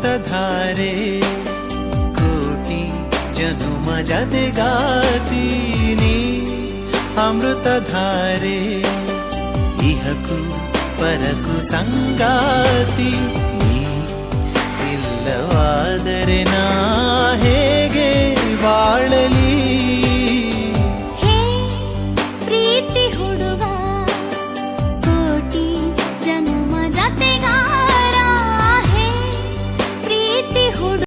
अमृतधारे कोटि जनुम जति गातिनि अमृतधारे इहकु परकु सङ्गाति ಇಲ್ಲವಾದರೆ ನಾ ಹೇಗೆ ಬಾಳಲಿ